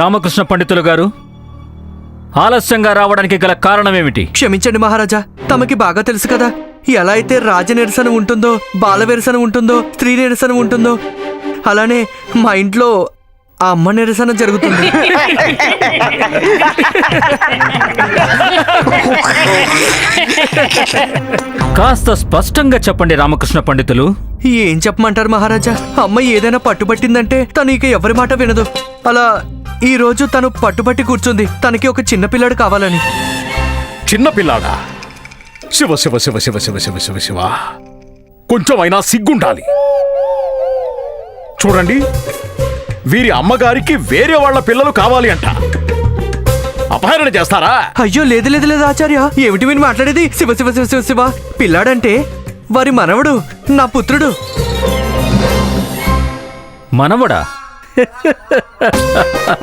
రామకృష్ణ పండితులు గారు ఆలస్యంగా రావడానికి గల కారణమేమిటి? క్షమించండి మహారాజా తమకి బాగా తెలుసు కదా. ఎలా అయితే రాజ నిరసన ఉంటుందో బాల నిరసన ఉంటుందో స్త్రీ నిరసన ఉంటుందో అలానే మా ఇంట్లో ఆ అమ్మ నిరసన జరుగుతుంది. కాస్త స్పష్టంగా చెప్పండి రామకృష్ణ పండితులు. ఏం చెప్పమంటారు మహారాజా? అమ్మ ఏదైనా పట్టుబట్టిందంటే తను ఇక ఎవరి మాట వినదు. అలా ఈ రోజు తను పట్టుబట్టి కూర్చుంది. తనకి ఒక చిన్న పిల్లాడు కావాలని. చిన్న పిల్లాడా? శివ శివ శివ శివ శివ శివ శివ శివ. కొంచెమైనా సిగ్గుండాలి. చూడండి వీరి అమ్మగారికి వేరే వాళ్ళ పిల్లలు కావాలి అంట. అపహరణ చేస్తారా? అయ్యో లేదు లేదు లేదు ఆచార్య. ఏమిటి మీరు మాట్లాడేది? శివ శివ శివ శివ శివ. పిల్లాడంటే వారి మనవడు నా పుత్రుడు. మనవడా?